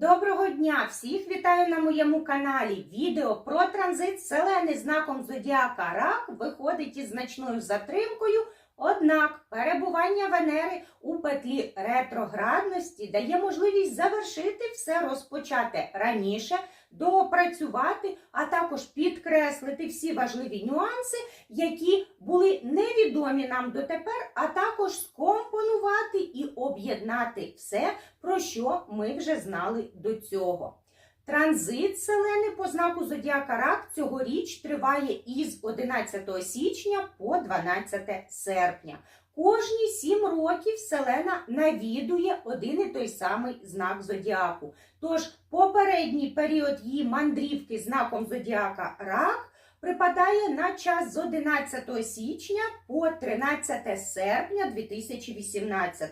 Доброго дня! Всіх вітаю на моєму каналі. Відео про транзит селени знаком зодіака Рак виходить із значною затримкою. Однак перебування Венери у петлі ретроградності дає можливість завершити все розпочати раніше, доопрацювати, а також підкреслити всі важливі нюанси, які були невідомі нам дотепер, а також скомпонувати і об'єднати все, про що ми вже знали до цього. Транзит селени по знаку Зодіака Рак цьогоріч триває із 11 січня по 12 серпня. Кожні сім років селена навідує один і той самий знак зодіаку. Тож попередній період її мандрівки знаком зодіака Рак припадає на час з 11 січня по 13 серпня 2018.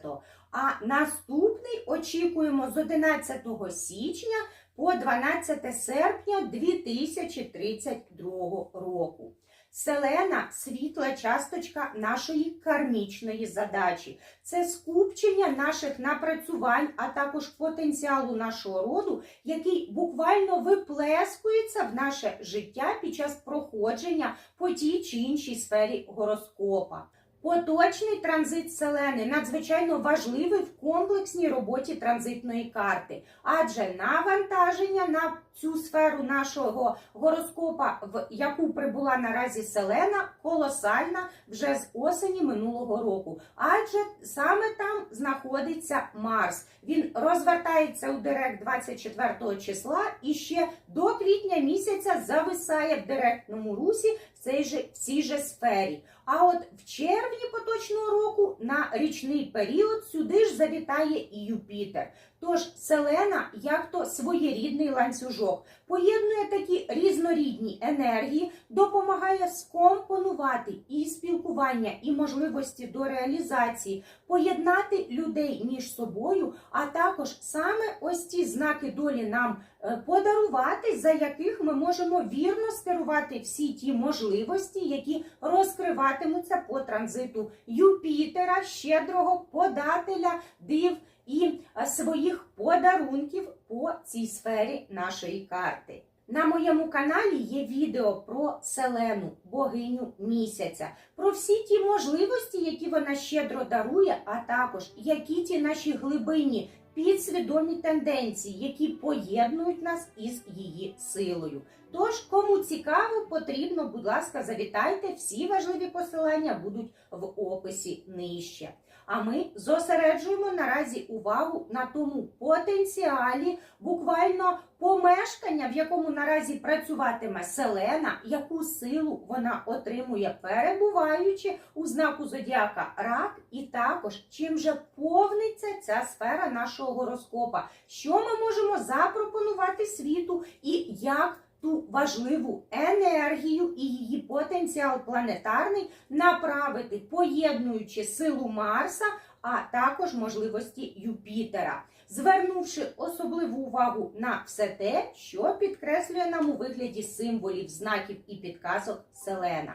А наступний очікуємо з 11 січня по 12 серпня 2032 року. Селена світла часточка нашої кармічної задачі. Це скупчення наших напрацювань, а також потенціалу нашого роду, який буквально виплескується в наше життя під час проходження по тій чи іншій сфері гороскопа. Поточний транзит селени надзвичайно важливий в комплексній роботі транзитної карти, адже навантаження на цю сферу нашого гороскопа, в яку прибула наразі селена, колосальна вже з осені минулого року. Адже саме там знаходиться Марс. Він розвертається у Директ 24 числа і ще до квітня місяця зависає в директному русі цій же, в цій же сфері. А от в червні поточного року на річний період сюди ж завітає і Юпітер. Тож селена, як то своєрідний ланцюжок, поєднує такі різнорідні енергії, допомагає скомпонувати і спілкування, і можливості до реалізації, поєднати людей між собою, а також саме ось ці знаки долі нам е, подарувати, за яких ми можемо вірно скерувати всі ті можливості, які розкриватимуться по транзиту Юпітера, щедрого подателя див і е, своїх подарунків по цій сфері нашої карти. На моєму каналі є відео про Селену, богиню місяця, про всі ті можливості, які вона щедро дарує, а також які ті наші глибинні підсвідомі тенденції, які поєднують нас із її силою. Тож, кому цікаво, потрібно, будь ласка, завітайте. Всі важливі посилання будуть в описі нижче. А ми зосереджуємо наразі увагу на тому потенціалі, буквально помешкання, в якому наразі працюватиме селена, яку силу вона отримує, перебуваючи у знаку зодіака рак, і також чим же повниться ця сфера нашого гороскопа, що ми можемо запропонувати світу? І як ту важливу енергію і її потенціал планетарний направити, поєднуючи силу Марса, а також можливості Юпітера, звернувши особливу увагу на все те, що підкреслює нам у вигляді символів, знаків і підказок Селена.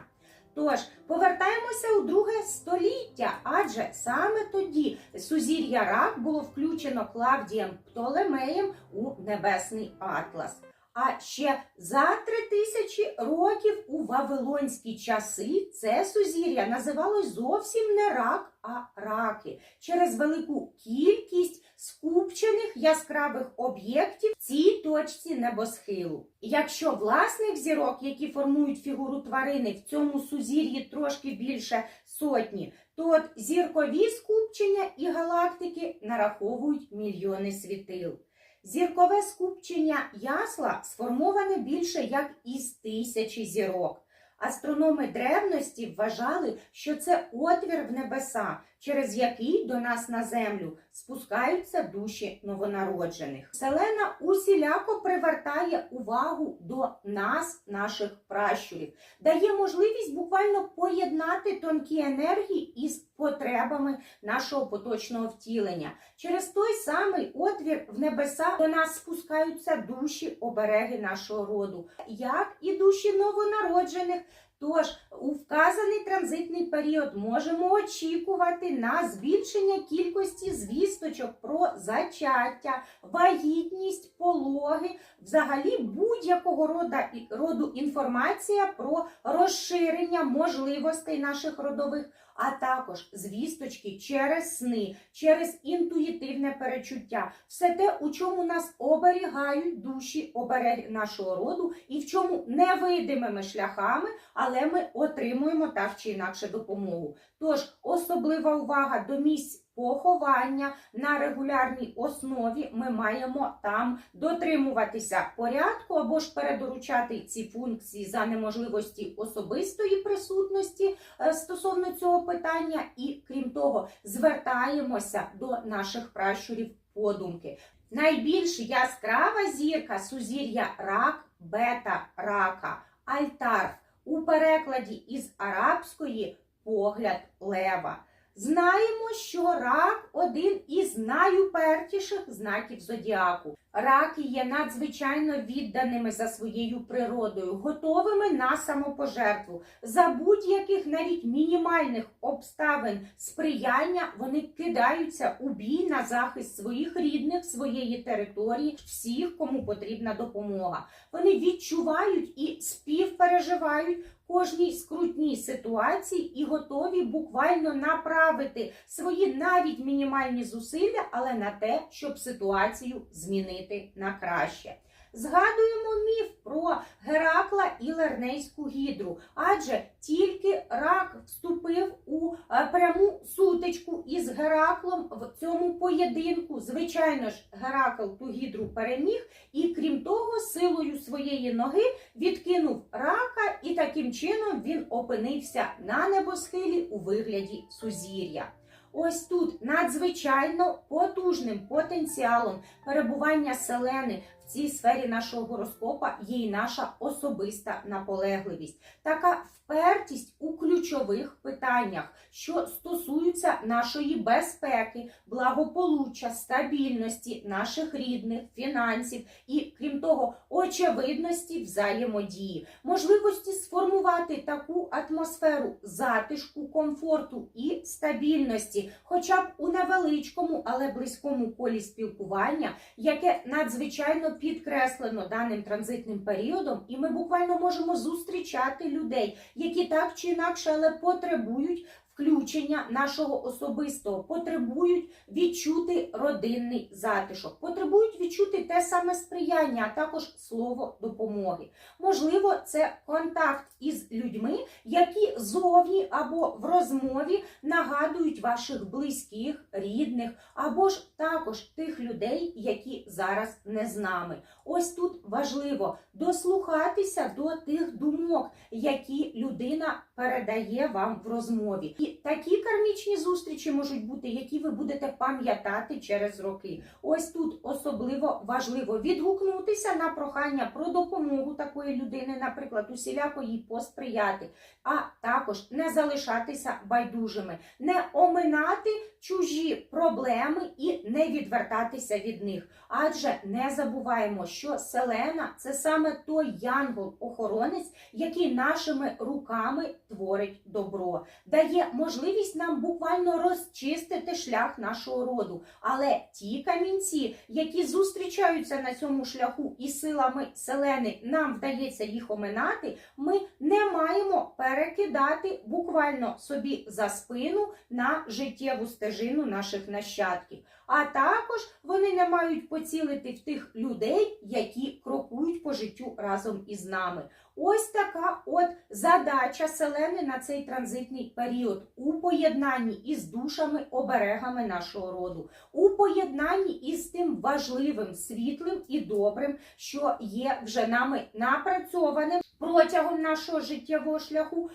Тож повертаємося у друге століття, адже саме тоді сузір'я рак було включено Клавдієм Птолемеєм у небесний атлас. А ще за три тисячі років у вавилонські часи це сузір'я називалось зовсім не рак, а раки через велику кількість скупчених яскравих об'єктів в цій точці небосхилу. Якщо власних зірок, які формують фігуру тварини, в цьому сузір'ї трошки більше сотні, то от зіркові скупчення і галактики нараховують мільйони світил. Зіркове скупчення ясла сформоване більше як із тисячі зірок. Астрономи древності вважали, що це отвір в небеса, через який до нас на землю спускаються душі новонароджених. Селена усіляко привертає увагу до нас, наших пращурів, дає можливість буквально поєднати тонкі енергії із потребами нашого поточного втілення. Через той самий отвір в небеса до нас спускаються душі обереги нашого роду, як і душі новонароджених. Тож у вказаний транзитний період можемо очікувати на збільшення кількості звісточок про зачаття, вагітність, пологи, взагалі будь-якого рода, роду інформація про розширення можливостей наших родових, а також звісточки через сни, через інтуїтивне перечуття, все те, у чому нас оберігають душі оберег нашого роду, і в чому невидимими шляхами, але ми отримуємо так чи інакше допомогу. Тож особлива увага до місць поховання на регулярній основі ми маємо там дотримуватися порядку або ж передоручати ці функції за неможливості особистої присутності е, стосовно цього питання, і крім того, звертаємося до наших пращурів подумки. Найбільш яскрава зірка сузір'я рак, бета рака, альтар у перекладі із арабської погляд лева. Знаємо, що рак один із найупертіших знаків зодіаку. Раки є надзвичайно відданими за своєю природою, готовими на самопожертву. За будь-яких навіть мінімальних обставин сприяння вони кидаються у бій на захист своїх рідних, своєї території, всіх, кому потрібна допомога. Вони відчувають і співпереживають кожній скрутній ситуації і готові буквально направити свої навіть мінімальні зусилля, але на те, щоб ситуацію змінити на краще. Згадуємо міф про Геракла і Лернейську гідру, адже тільки рак вступив у е, пряму сутичку із Гераклом в цьому поєдинку. Звичайно ж, Геракл ту гідру переміг, і крім того, силою своєї ноги відкинув рака, і таким чином він опинився на небосхилі у вигляді сузір'я. Ось тут надзвичайно потужним потенціалом перебування селени цій сфері нашого гороскопа є і наша особиста наполегливість, така впертість у ключових питаннях, що стосуються нашої безпеки, благополуччя, стабільності наших рідних, фінансів і, крім того, очевидності взаємодії, можливості сформувати таку атмосферу затишку, комфорту і стабільності, хоча б у невеличкому, але близькому колі спілкування, яке надзвичайно підкреслено даним транзитним періодом, і ми буквально можемо зустрічати людей, які так чи інакше, але потребують включення нашого особистого, потребують відчути родинний затишок, потребують відчути те саме сприяння, а також слово допомоги. Можливо, це контакт із людьми, які зовні або в розмові нагадують ваших близьких, рідних, або ж також тих людей, які зараз не з нами. Ось тут важливо дослухатися до тих думок, які людина передає вам в розмові. І такі кармічні зустрічі можуть бути, які ви будете пам'ятати через роки. Ось тут особливо важливо відгукнутися на прохання про допомогу такої людини, наприклад, усіляко їй посприяти, а також не залишатися байдужими, не оминати чужі проблеми і не відвертатися від них. Адже не забуваємо, що Селена це саме той янгол-охоронець, який нашими руками творить добро, дає можливість нам буквально розчистити шлях нашого роду. Але ті камінці, які зустрічаються на цьому шляху і силами селени, нам вдається їх оминати, ми не маємо перекидати буквально собі за спину на життєву стежину наших нащадків. А також вони не мають поцілити в тих людей, які крокують по життю разом із нами. Ось така от задача селени на цей транзитний період у поєднанні із душами, оберегами нашого роду, у поєднанні із тим важливим, світлим і добрим, що є вже нами напрацьованим протягом нашого життєвого шляху.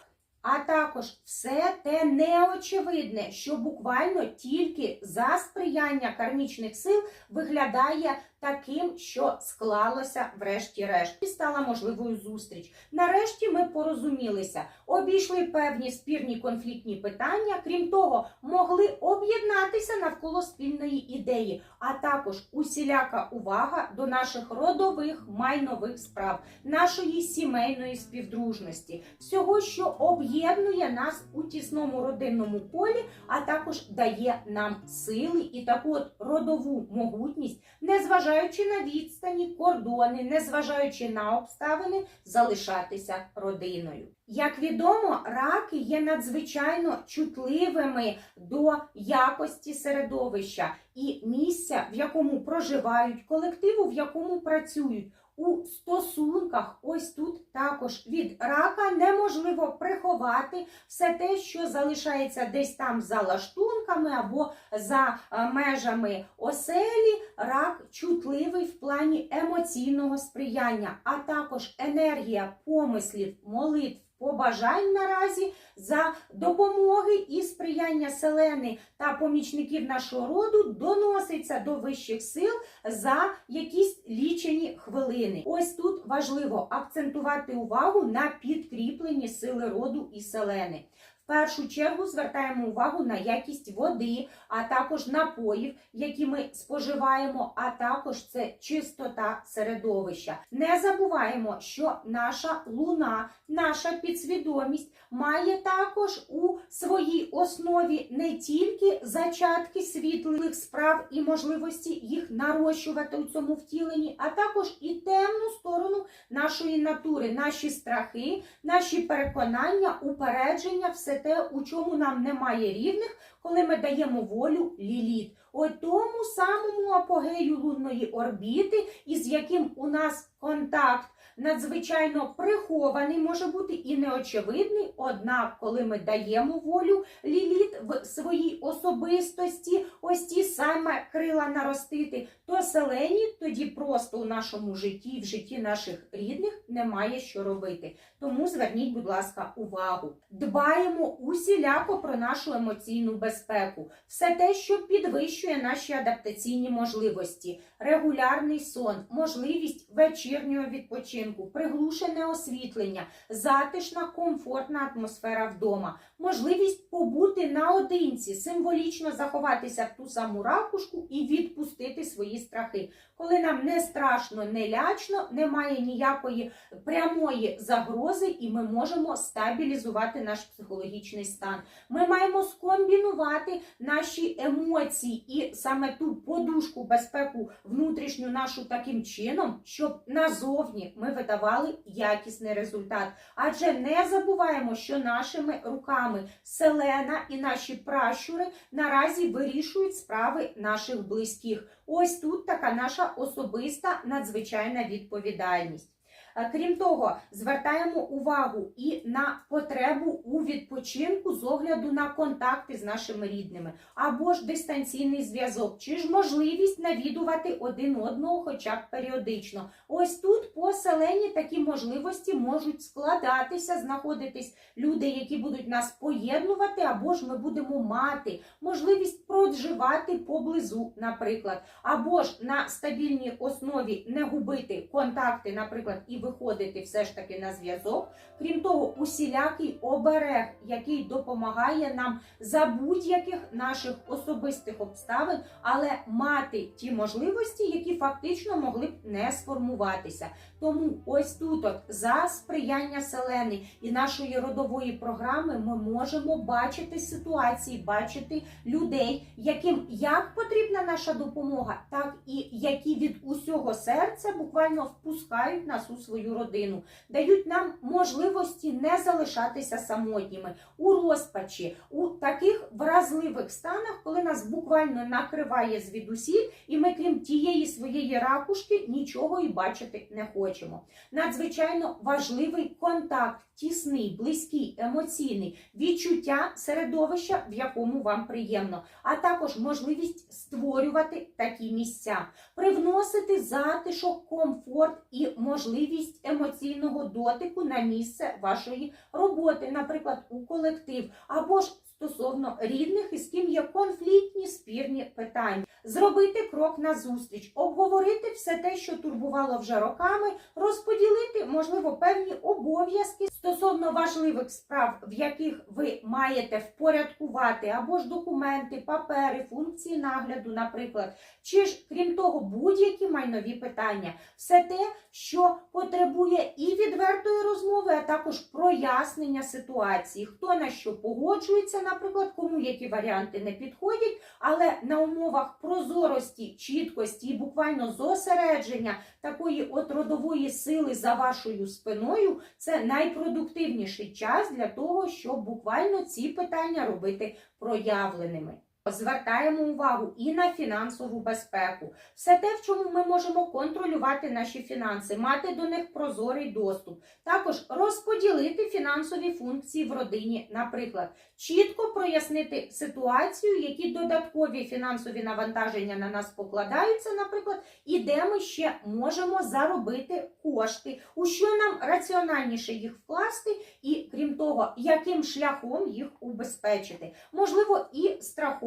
А також все те неочевидне, що буквально тільки за сприяння кармічних сил виглядає таким, що склалося врешті-решт. І стала можливою зустріч. Нарешті ми порозумілися, обійшли певні спірні конфліктні питання. Крім того, могли об'єднатися навколо спільної ідеї, а також усіляка увага до наших родових майнових справ, нашої сімейної співдружності, всього, що об'єднує нас у тісному родинному колі, а також дає нам сили і таку от родову могутність, незважаючи на відстані, кордони, незважаючи на обставини, залишатися родиною. Як відомо, раки є надзвичайно чутливими до якості середовища і місця, в якому проживають, колективу, в якому працюють. У стосунках, ось тут також від рака неможливо приховати все те, що залишається десь там за лаштунками або за е, межами оселі. Рак чутливий в плані емоційного сприяння, а також енергія помислів, молитв. Побажань наразі за допомоги і сприяння селени та помічників нашого роду доноситься до вищих сил за якісь лічені хвилини. Ось тут важливо акцентувати увагу на підкріпленні сили роду і селени. В першу чергу звертаємо увагу на якість води, а також напоїв, які ми споживаємо, а також це чистота середовища. Не забуваємо, що наша луна, наша підсвідомість має також у своїй основі не тільки зачатки світлих справ і можливості їх нарощувати у цьому втіленні, а також і темну сторону нашої натури, наші страхи, наші переконання, упередження, все те, у чому нам немає рівних, коли ми даємо волю ліліт. О тому самому апогею лунної орбіти, із яким у нас контакт надзвичайно прихований, може бути і неочевидний. Однак, коли ми даємо волю ліліт в своїй особистості, ось ті саме крила наростити, то селені тоді просто у нашому житті, в житті наших рідних немає що робити. Тому зверніть, будь ласка, увагу. Дбаємо усіляко про нашу емоційну безпеку, все те, що підвищує наші адаптаційні можливості, регулярний сон, можливість вечірнього відпочинку, приглушене освітлення, затишна, комфортна атмосфера вдома, можливість побути наодинці, символічно заховатися в ту саму ракушку і відпустити свої страхи. Коли нам не страшно, не лячно, немає ніякої прямої загрози, і ми можемо стабілізувати наш психологічний стан. Ми маємо скомбінувати наші емоції і саме ту подушку безпеку внутрішню нашу таким чином, щоб назовні ми видавали якісний результат. Адже не забуваємо, що нашими руками селена і наші пращури наразі вирішують справи наших близьких. Ось тут така наша особиста надзвичайна відповідальність. Е, Крім того, звертаємо увагу і на потребу у відпочинку з огляду на контакти з нашими рідними, або ж дистанційний зв'язок, чи ж можливість навідувати один одного, хоча б періодично. Ось тут по селені такі можливості можуть складатися, знаходитись люди, які будуть нас поєднувати, або ж ми будемо мати можливість проживати поблизу, наприклад, або ж на стабільній основі не губити контакти, наприклад, і виходити все ж таки на зв'язок. Крім того, усілякий оберег, який допомагає нам за будь-яких наших особистих обставин, але мати ті можливості, які фактично могли б не сформуватися. Тому ось тут, от, за сприяння селени і нашої родової програми, ми можемо бачити ситуації, бачити людей, яким як потрібна наша допомога, так і які від усього серця буквально впускають нас у свою родину, дають нам можливості не залишатися самотніми у розпачі, у таких вразливих станах, коли нас буквально накриває звідусіль, і ми, крім тієї своєї ракушки, нічого і бачити не хочемо. Надзвичайно важливий контакт, тісний, близький, емоційний, відчуття середовища, в якому вам приємно, а також можливість створювати такі місця, привносити затишок, комфорт і можливість емоційного дотику на місце вашої роботи, наприклад, у колектив, або ж стосовно рідних, із ким є конфліктні спірні питання. Зробити крок назустріч, обговорити все те, що турбувало вже роками, розподілити, можливо, певні обов'язки стосовно важливих справ, в яких ви маєте впорядкувати або ж документи, папери, функції нагляду, наприклад, чи ж крім того, будь-які майнові питання, все те, що потребує і відвертої розмови, а також прояснення ситуації, хто на що погоджується, наприклад, кому які варіанти не підходять, але на умовах прозорості, чіткості і буквально зосередження такої от родової сили за вашою спиною, це найпродуктивніший час для того, щоб буквально ці питання робити проявленими. Звертаємо увагу і на фінансову безпеку, все те, в чому ми можемо контролювати наші фінанси, мати до них прозорий доступ, також розподілити фінансові функції в родині, наприклад, чітко прояснити ситуацію, які додаткові фінансові навантаження на нас покладаються, наприклад, і де ми ще можемо заробити кошти, у що нам раціональніше їх вкласти, і крім того, яким шляхом їх убезпечити. Можливо, і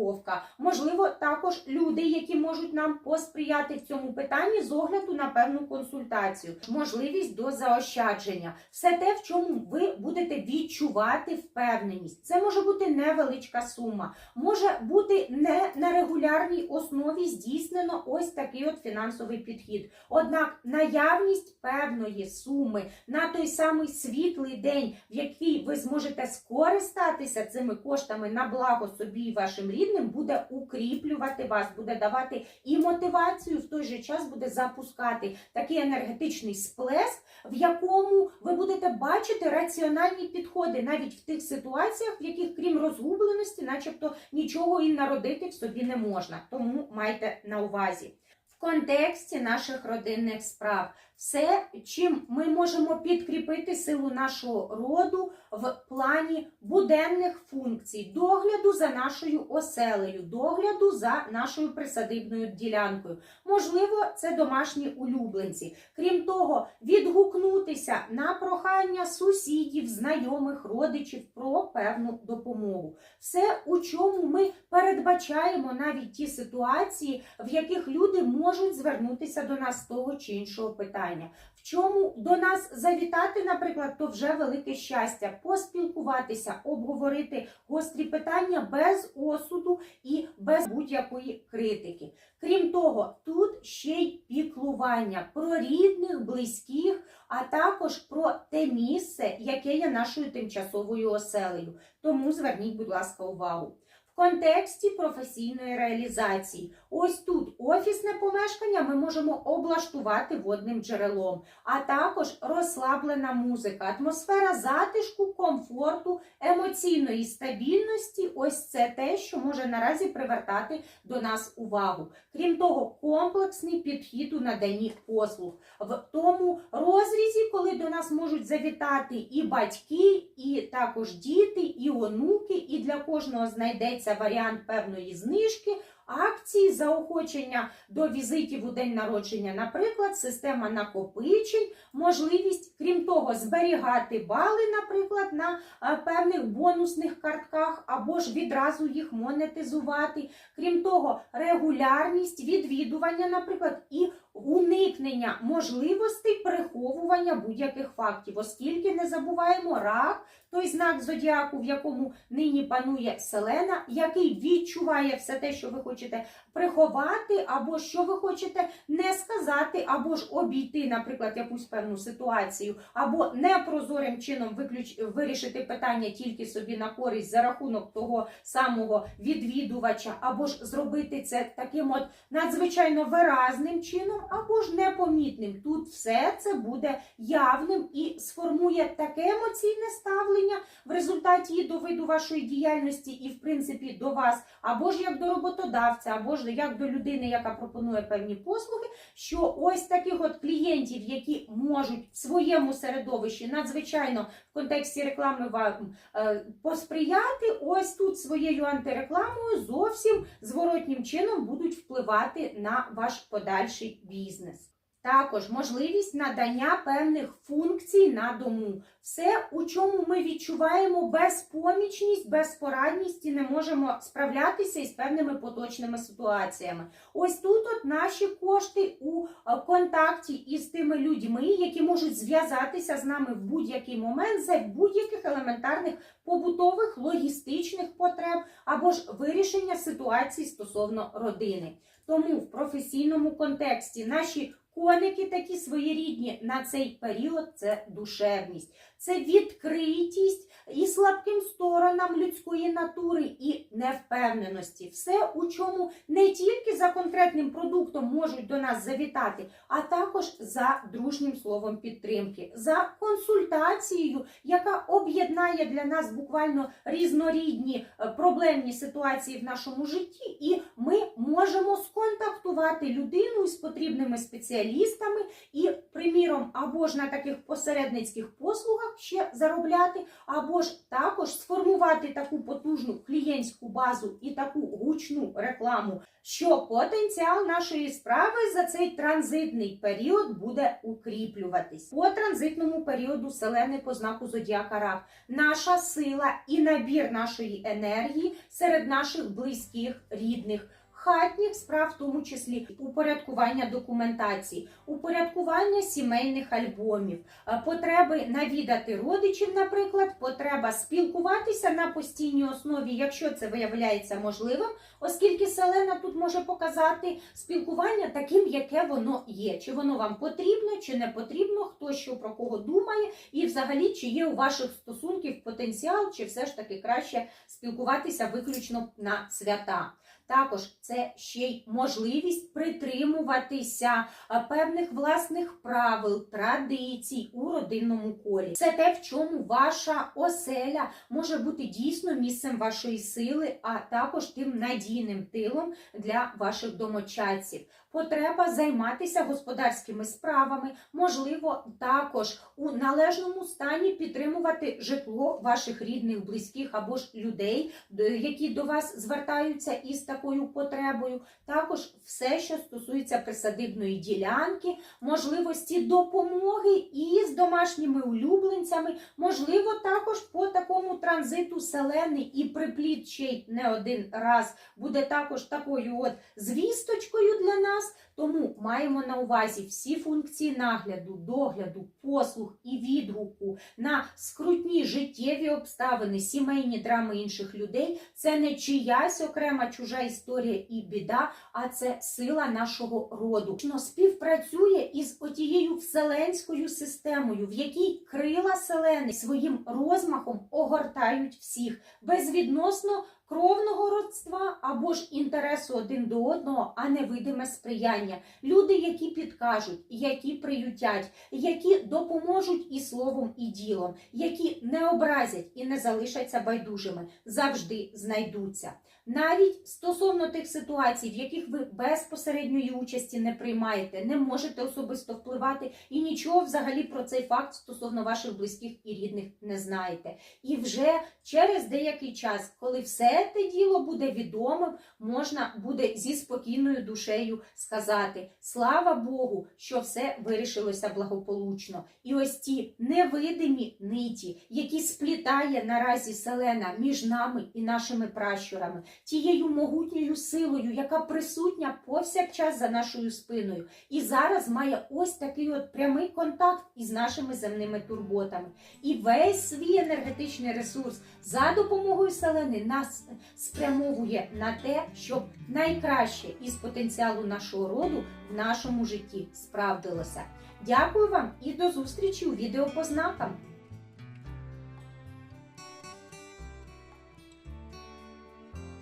страховка, можливо, також люди, які можуть нам посприяти в цьому питанні з огляду на певну консультацію, можливість до заощадження, все те, в чому ви будете відчувати впевненість. Це може бути невеличка сума, може бути не на регулярній основі здійснено ось такий от фінансовий підхід. Однак наявність певної суми на той самий світлий день, в який ви зможете скористатися цими коштами на благо собі і вашим рідним, буде укріплювати вас, буде давати і мотивацію, в той же час буде запускати такий енергетичний сплеск, в якому ви будете бачити раціональні підходи навіть в тих ситуаціях, в яких, крім розгубленості, начебто нічого і народити в собі не можна. Тому майте на увазі. В контексті наших родинних справ все, чим ми можемо підкріпити силу нашого роду в плані буденних функцій, догляду за нашою оселею, догляду за нашою присадибною ділянкою. Можливо, це домашні улюбленці. Крім того, відгукнутися на прохання сусідів, знайомих, родичів про певну допомогу. Все, у чому ми передбачаємо навіть ті ситуації, в яких люди можуть звернутися до нас з того чи іншого питання. В чому до нас завітати, наприклад, то вже велике щастя поспілкуватися, обговорити гострі питання без осуду і без будь-якої критики. Крім того, тут ще й піклування про рідних, близьких, а також про те місце, яке є нашою тимчасовою оселею. Тому зверніть, будь ласка, увагу. В контексті професійної реалізації. Ось тут офісне помешкання ми можемо облаштувати водним джерелом, а також розслаблена музика, атмосфера затишку, комфорту, емоційної стабільності. Ось це те, що може наразі привертати до нас увагу. Крім того, комплексний підхід у наданні послуг в тому розрізі, коли до нас можуть завітати і батьки, і також діти, і онуки, і для кожного знайдеться варіант певної знижки. Акції заохочення до візитів у день народження, наприклад, система накопичень, можливість, крім того, зберігати бали, наприклад, на е, певних бонусних картках, або ж відразу їх монетизувати. Крім того, регулярність відвідування, наприклад, і уникнення можливостей приховування будь-яких фактів, оскільки не забуваємо рак, той знак зодіаку, в якому нині панує селена, який відчуває все те, що ви хочете приховати, або що ви хочете не сказати, або ж обійти, наприклад, якусь певну ситуацію, або непрозорим чином виключ... вирішити питання тільки собі на користь за рахунок того самого відвідувача, або ж зробити це таким от надзвичайно виразним чином, або ж непомітним. Тут все це буде явним і сформує таке емоційне ставлення в результаті до виду вашої діяльності, і в принципі до вас, або ж як до роботодавця, або ж як до людини, яка пропонує певні послуги, що ось таких от клієнтів, які можуть в своєму середовищі надзвичайно контексті реклами вам е, посприяти, ось тут своєю антирекламою зовсім зворотнім чином будуть впливати на ваш подальший бізнес. Також можливість надання певних функцій на дому. Все, у чому ми відчуваємо безпомічність, безпорадність і не можемо справлятися із певними поточними ситуаціями. Ось тут от наші кошти у е, контакті із тими людьми, які можуть зв'язатися з нами в будь-який момент за будь-яких елементарних побутових логістичних потреб або ж вирішення ситуації стосовно родини. Тому в професійному контексті наші коники такі своєрідні на цей період це душевність, це відкритість і слабким сторонам людської натури і невпевненості. Все, у чому не тільки за конкретним продуктом можуть до нас завітати, а також за дружнім словом підтримки, за консультацією, яка об'єднає для нас буквально різнорідні е, проблемні ситуації в нашому житті, і ми можемо сконтактувати людину з потрібними спеціалістами і, приміром, або ж на таких посередницьких послугах ще заробляти, або ж також сформувати таку потужну клієнтську базу і таку гучну рекламу, що потенціал нашої справи за цей транзитний період буде укріплюватись. По транзитному періоду селени по знаку Зодіака Рак наша сила і набір нашої енергії серед наших близьких, рідних. Хатніх справ, в тому числі упорядкування документації, упорядкування сімейних альбомів, е, потреби навідати родичів, наприклад, потреба спілкуватися на постійній основі, якщо це виявляється можливим, оскільки селена тут може показати спілкування таким, яке воно є. Чи воно вам потрібно, чи не потрібно, хто що про кого думає, і взагалі чи є у ваших стосунків потенціал, чи все ж таки краще спілкуватися виключно на свята. Також це ще й можливість притримуватися певних власних правил, традицій у родинному колі. Це те, в чому ваша оселя може бути дійсно місцем вашої сили, а також тим надійним тилом для ваших домочадців. Потреба займатися господарськими справами, можливо, також у належному стані підтримувати житло ваших рідних, близьких або ж людей, які до вас звертаються із такою потребою. Також все, що стосується присадибної ділянки, можливості допомоги із домашніми улюбленцями, можливо, також по такому транзиту селени і припліт ще й не один раз буде також такою от звісточкою для нас. Тому маємо на увазі всі функції нагляду, догляду, послуг і відгуку на скрутні життєві обставини, сімейні драми інших людей. Це не чиясь окрема чужа історія і біда, а це сила нашого роду. Співпрацює із отією вселенською системою, в якій крила селени своїм розмахом огортають всіх безвідносно кровного родства або ж інтересу один до одного, а не видиме сприяння. Люди, які підкажуть, які приютять, які допоможуть і словом, і ділом, які не образять і не залишаться байдужими, завжди знайдуться. Навіть стосовно тих ситуацій, в яких ви безпосередньої участі не приймаєте, не можете особисто впливати і нічого взагалі про цей факт стосовно ваших близьких і рідних не знаєте. І вже через деякий час, коли все те діло буде відомим, можна буде зі спокійною душею сказати: слава Богу, що все вирішилося благополучно. І ось ті невидимі ниті, які сплітає наразі селена між нами і нашими пращурами, тією могутньою силою, яка присутня повсякчас за нашою спиною, і зараз має ось такий от прямий контакт із нашими земними турботами. І весь свій енергетичний ресурс за допомогою селени нас спрямовує на те, щоб найкраще із потенціалу нашого роду в нашому житті справдилося. Дякую вам і до зустрічі у відео по знакам.